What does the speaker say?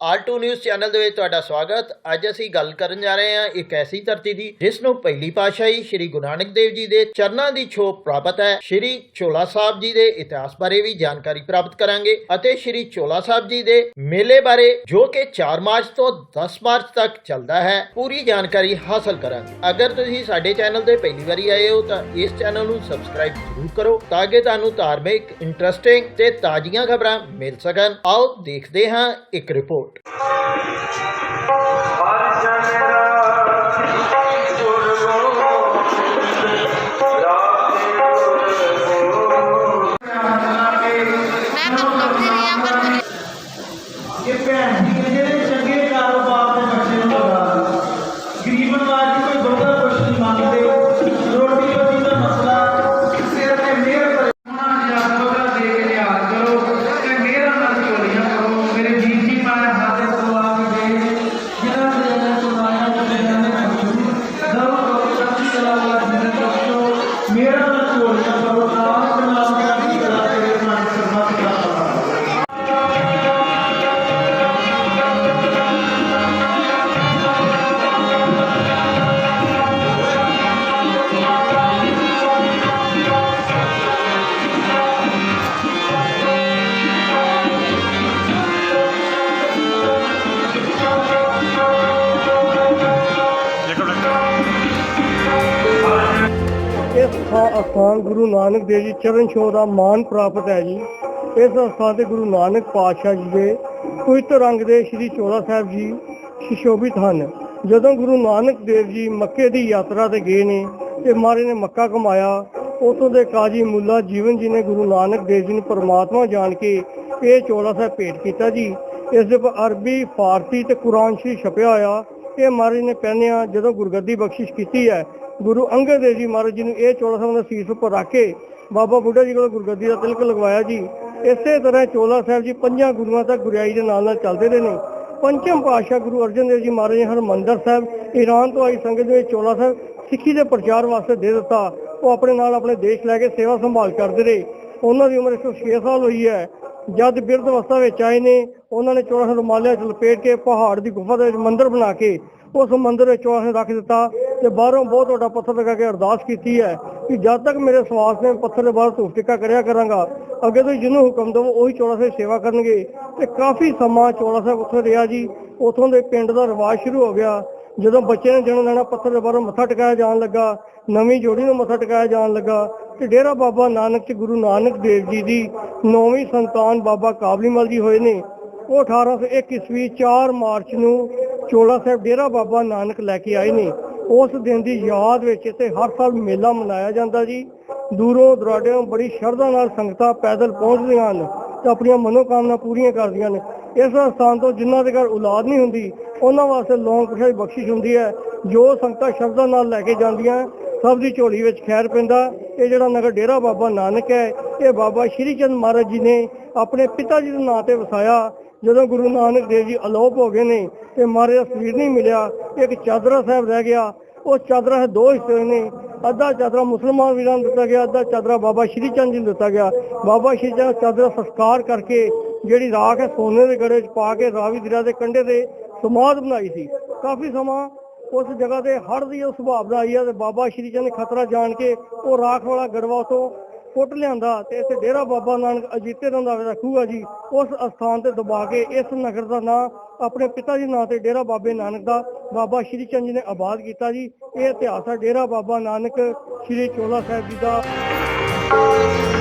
2 news channel ਦੇ ਵਿੱਚ ਤੁਹਾਡਾ ਸਵਾਗਤ। ਅੱਜ ਅਸੀਂ ਗੱਲ ਕਰਨ ਜਾ ਰਹੇ ਹਾਂ ਇੱਕ ਐਸੀ ਧਰਤੀ ਦੀ, ਜਿਸ ਨੂੰ ਪਹਿਲੀ ਪਾਤਸ਼ਾਹੀ ਸ੍ਰੀ ਗੁਰੂ ਨਾਨਕ ਦੇਵ ਜੀ ਦੇ ਚਰਨਾਂ ਦੀ ਛੋਪ ਪ੍ਰਾਪਤ ਹੈ। ਸ੍ਰੀ ਚੋਲਾ ਸਾਹਿਬ ਜੀ ਦੇ ਇਤਿਹਾਸ ਬਾਰੇ ਵੀ ਜਾਣਕਾਰੀ ਪ੍ਰਾਪਤ ਕਰਾਂਗੇ ਅਤੇ ਸ੍ਰੀ ਚੋਲਾ ਸਾਹਿਬ ਜੀ ਦੇ ਮੇਲੇ ਬਾਰੇ, ਜੋ ਕਿ 4 ਮਾਰਚ ਤੋਂ 10 ਮਾਰਚ ਤੱਕ ਚੱਲਦਾ ਹੈ, ਪੂਰੀ ਜਾਣਕਾਰੀ ਹਾਸਲ ਕਰਾਂਗੇ। ਅਗਰ ਤੁਸੀਂ ਸਾਡੇ ਚੈਨਲ ਤੇ ਪਹਿਲੀ ਵਾਰੀ ਆਏ ਹੋ ਤਾਂ ਇਸ ਚੈਨਲ ਨੂੰ ਸਬਸਕ੍ਰਾਈਬ ਜ਼ਰੂਰ ਕਰੋ, ਤਾਂ ਕਿ ਤੁਹਾਨੂੰ ਧਾਰਮਿਕ, ਇੰਟਰਸਟਿੰਗ ਤੇ ਤਾਜ਼ੀਆਂ ਖਬਰਾਂ ਮਿਲ ਸਕਣ। ਆਓ ਦੇਖਦੇ ਹਾਂ ਇੱਕ ਰਿਪੋਰਟ। ਹਰ করতে পারো না ਇਸ ਅਸਥਾਨ ਗੁਰੂ ਨਾਨਕ ਦੇਵ ਜੀ ਚਰਨ ਛੋਹ ਦਾ ਮਾਨ ਪ੍ਰਾਪਤ ਹੈ ਜੀ। ਇਸ ਅਸਥਾਨ ਤੇ ਗੁਰੂ ਨਾਨਕ ਪਾਤਸ਼ਾਹ ਜੀ ਦੇ ਪਵਿੱਤਰ ਰੰਗ ਦੇ ਸ੍ਰੀ ਚੋਲਾ ਸਾਹਿਬ ਜੀ ਸੁਸ਼ੋਭਿਤ ਹਨ। ਜਦੋਂ ਗੁਰੂ ਨਾਨਕ ਦੇਵ ਜੀ ਮੱਕੇ ਦੀ ਯਾਤਰਾ ਤੇ ਗਏ ਨੇ ਤੇ ਮਹਾਰਾਜ ਨੇ ਮੱਕਾ ਕਮਾਇਆ ਉਤੋਂ ਦੇ ਕਾਜੀ ਮੁੱਲਾ ਜੀਵਨ ਜੀ ਨੇ ਗੁਰੂ ਨਾਨਕ ਦੇਵ ਜੀ ਨੂੰ ਪਰਮਾਤਮਾ ਜਾਣ ਕੇ ਇਹ ਚੋਲਾ ਸਾਹਿਬ ਭੇਟ ਕੀਤਾ ਜੀ। ਇਸ ਦੇ ਉੱਪਰ ਅਰਬੀ, ਫਾਰਸੀ ਤੇ ਕੁਰਾਨ ਸ਼ਰੀਫ ਛਪਿਆ ਹੋਇਆ। ਇਹ ਮਹਾਰਾਜ ਨੇ ਪਹਿਨਿਆ, ਜਦੋਂ ਗੁਰਗੱਦੀ ਬਖਸ਼ਿਸ਼ ਕੀਤੀ ਹੈ ਗੁਰੂ ਅੰਗਦ ਦੇਵ ਜੀ ਮਹਾਰਾਜ ਜੀ ਨੂੰ ਇਹ ਚੋਲਾ ਸਾਹਿਬ ਦਾ ਸੀਸ ਉੱਪਰ ਰੱਖ ਕੇ ਬਾਬਾ ਬੁੱਢਾ ਜੀ ਕੋਲ ਗੁਰਗੱਦੀ ਦਾ ਤਿਲਕ ਲਗਵਾਇਆ ਜੀ। ਇਸੇ ਤਰ੍ਹਾਂ ਚੋਲਾ ਸਾਹਿਬ ਜੀ ਪੰਜਾਂ ਗੁਰੂਆਂ ਤੱਕ ਗੁਰਿਆਈ ਦੇ ਨਾਲ ਨਾਲ ਚੱਲਦੇ ਰਹੇ ਨੇ। ਪੰਚਮ ਪਾਤਸ਼ਾਹ ਗੁਰੂ ਅਰਜਨ ਦੇਵ ਜੀ ਮਹਾਰਾਜ ਨੇ ਹਰਮੰਦਰ ਸਾਹਿਬ, ਈਰਾਨ ਤੋਂ ਆਈ ਸੰਗਤ ਦੇ ਵਿੱਚ ਚੋਲਾ ਸਾਹਿਬ ਸਿੱਖੀ ਦੇ ਪ੍ਰਚਾਰ ਵਾਸਤੇ ਦੇ ਦਿੱਤਾ। ਉਹ ਆਪਣੇ ਨਾਲ ਆਪਣੇ ਦੇਸ਼ ਲੈ ਕੇ ਸੇਵਾ ਸੰਭਾਲ ਕਰਦੇ ਰਹੇ। ਉਹਨਾਂ ਦੀ ਉਮਰ 106 ਸਾਲ ਹੋਈ ਹੈ। ਜਦ ਬਿਰਧ ਅਵਸਥਾ ਵਿੱਚ ਆਏ ਨੇ, ਉਹਨਾਂ ਨੇ ਚੋਲਾ ਸਾਹਿਬ ਰੁਮਾਲਿਆਂ 'ਚ ਲਪੇਟ ਕੇ ਪਹਾੜ ਦੀ ਗੁਫਾ ਦੇ ਵਿੱਚ ਮੰਦਿਰ ਬਣਾ ਕੇ ਉਸ ਮੰਦਿਰ ਵਿੱਚ ਚੋਲਾ ਸਾਹਿਬ ਰੱਖ ਦਿੱਤਾ ਤੇ ਬਾਹਰੋਂ ਬਹੁਤ ਵੱਡਾ ਪੱਥਰ ਲਗਾ ਕੇ ਅਰਦਾਸ ਕੀਤੀ ਹੈ ਕਿ ਜਦ ਤੱਕ ਮੇਰੇ ਸਵਾਸ ਨੇ ਪੱਥਰ ਦੇ ਬਾਹਰ ਧੂਪ ਟਿੱਕਾ ਕਰਿਆ ਕਰਾਂਗਾ, ਅੱਗੇ ਤੋਂ ਜਿਹਨੂੰ ਹੁਕਮ ਦੇਵੋ ਉਹੀ ਚੋਲਾ ਸਾਹਿਬ ਸੇਵਾ ਕਰਨਗੇ। ਤੇ ਕਾਫੀ ਸਮਾਂ ਚੋਲਾ ਸਾਹਿਬ ਉੱਥੇ ਰਿਹਾ ਜੀ, ਉਥੋਂ ਦੇ ਪਿੰਡ ਦਾ ਰਿਵਾਜ ਸ਼ੁਰੂ ਹੋ ਗਿਆ। ਜਦੋਂ ਬੱਚੇ ਨੇ ਜਨਮ ਲੈਣਾ, ਪੱਥਰ ਦੇ ਬਾਹਰੋਂ ਮੱਥਾ ਟਿਕਾਇਆ ਜਾਣ ਲੱਗਾ, ਨਵੀਂ ਜੋੜੀ ਨੂੰ ਮੱਥਾ ਟਿਕਾਇਆ ਜਾਣ ਲੱਗਾ ਤੇ ਡੇਰਾ ਬਾਬਾ ਨਾਨਕ ਚ ਗੁਰੂ ਨਾਨਕ ਦੇਵ ਜੀ ਦੀ ਨੌਵੀਂ ਸੰਤਾਨ ਬਾਬਾ ਕਾਬਲੀਮਲ ਜੀ ਹੋਏ ਨੇ। ਉਹ 1801 ਈਸਵੀ 4 ਮਾਰਚ ਨੂੰ ਚੋਲਾ ਸਾਹਿਬ ਡੇਰਾ ਬਾਬਾ ਨਾਨਕ ਲੈ ਕੇ ਆਏ ਨੇ। ਉਸ ਦਿਨ ਦੀ ਯਾਦ ਵਿੱਚ ਇੱਥੇ ਹਰ ਸਾਲ ਮੇਲਾ ਮਨਾਇਆ ਜਾਂਦਾ ਜੀ। ਦੂਰੋਂ ਦਰਾਡਿਓਂ ਬੜੀ ਸ਼ਰਧਾ ਨਾਲ ਸੰਗਤਾਂ ਪੈਦਲ ਪਹੁੰਚਦੀਆਂ ਹਨ ਤੇ ਆਪਣੀਆਂ ਮਨੋਕਾਮਨਾ ਪੂਰੀਆਂ ਕਰਦੀਆਂ ਨੇ। ਇਸ ਸਥਾਨ ਤੋਂ ਜਿਨ੍ਹਾਂ ਦੇ ਘਰ ਔਲਾਦ ਨਹੀਂ ਹੁੰਦੀ, ਉਹਨਾਂ ਵਾਸਤੇ ਲੌਂਗ ਪੁਸ਼ਾਈ ਬਖਸ਼ਿਸ਼ ਹੁੰਦੀ ਹੈ। ਜੋ ਸੰਗਤਾਂ ਸ਼ਰਧਾ ਨਾਲ ਲੈ ਕੇ ਜਾਂਦੀਆਂ ਸਭ ਦੀ ਝੋਲੀ ਵਿੱਚ ਖੈਰ ਪੈਂਦਾ। ਇਹ ਜਿਹੜਾ ਨਗਰ ਡੇਰਾ ਬਾਬਾ ਨਾਨਕ ਹੈ, ਇਹ ਬਾਬਾ ਸ਼੍ਰੀ ਚੰਦ ਮਹਾਰਾਜ ਜੀ ਨੇ ਆਪਣੇ ਪਿਤਾ ਜੀ ਦੇ ਨਾਂ ਤੇ ਵਸਾਇਆ। ਜਦੋਂ ਗੁਰੂ ਨਾਨਕ ਦੇਵ ਜੀ ਅਲੋਪ ਹੋ ਗਏ ਨੇ ਤੇ ਮਹਾਰਾਜ ਦਾ ਸਰੀਰ ਨਹੀਂ ਮਿਲਿਆ, ਇੱਕ ਚਾਦਰਾ ਸਾਹਿਬ ਰਹਿ ਗਿਆ। ਉਹ ਚਾਦਰਾ ਦੇ ਦੋ ਹਿੱਸੇ ਹੋਏ ਨੇ। ਅੱਧਾ ਚਾਦਰਾ ਮੁਸਲਮਾਨ ਵੀਰਾਂ ਨੂੰ ਦਿੱਤਾ ਗਿਆ, ਅੱਧਾ ਚਾਦਰਾ ਬਾਬਾ ਸ਼੍ਰੀ ਚੰਦ ਜੀ ਨੂੰ ਦਿੱਤਾ ਗਿਆ। ਬਾਬਾ ਸ਼੍ਰੀ ਚੰਦ ਚਾਦਰਾ ਸੰਸਕਾਰ ਕਰਕੇ ਜਿਹੜੀ ਰਾਖ ਹੈ ਸੋਨੇ ਦੇ ਗੜੇ 'ਚ ਪਾ ਕੇ ਰਾਵੀ ਦਰਿਆ ਦੇ ਕੰਢੇ ਤੇ ਸਮਾਧ ਬਣਾਈ ਸੀ। ਕਾਫੀ ਸਮਾਂ ਉਸ ਜਗ੍ਹਾ ਤੇ ਹੜ ਦੀ ਉਹ ਸੁਭਾਵਨਾ ਆਈ ਹੈ ਤੇ ਬਾਬਾ ਸ਼੍ਰੀ ਚੰਦ ਨੇ ਖਤਰਾ ਜਾਣ ਕੇ ਉਹ ਰਾਖ ਵਾਲਾ ਗੜਵਾ ਤੋਂ ਪੁੱਟ ਲਿਆਂਦਾ ਤੇ ਇੱਥੇ ਡੇਰਾ ਬਾਬਾ ਨਾਨਕ ਅਜੀਤੇ ਰੰਧਾਵੇ ਦਾ ਖੂਹ ਆ ਜੀ। ਉਸ ਅਸਥਾਨ ਤੇ ਦਬਾ ਕੇ ਇਸ ਨਗਰ ਦਾ ਨਾਂ ਆਪਣੇ ਪਿਤਾ ਜੀ ਨਾਂ ਤੇ ਡੇਰਾ ਬਾਬੇ ਨਾਨਕ ਦਾ ਬਾਬਾ ਸ਼੍ਰੀ ਚੰਦ ਜੀ ਨੇ ਆਬਾਦ ਕੀਤਾ ਜੀ। ਇਹ ਇਤਿਹਾਸ ਹੈ ਡੇਰਾ ਬਾਬਾ ਨਾਨਕ ਸ਼੍ਰੀ ਚੋਲਾ ਸਾਹਿਬ ਜੀ ਦਾ।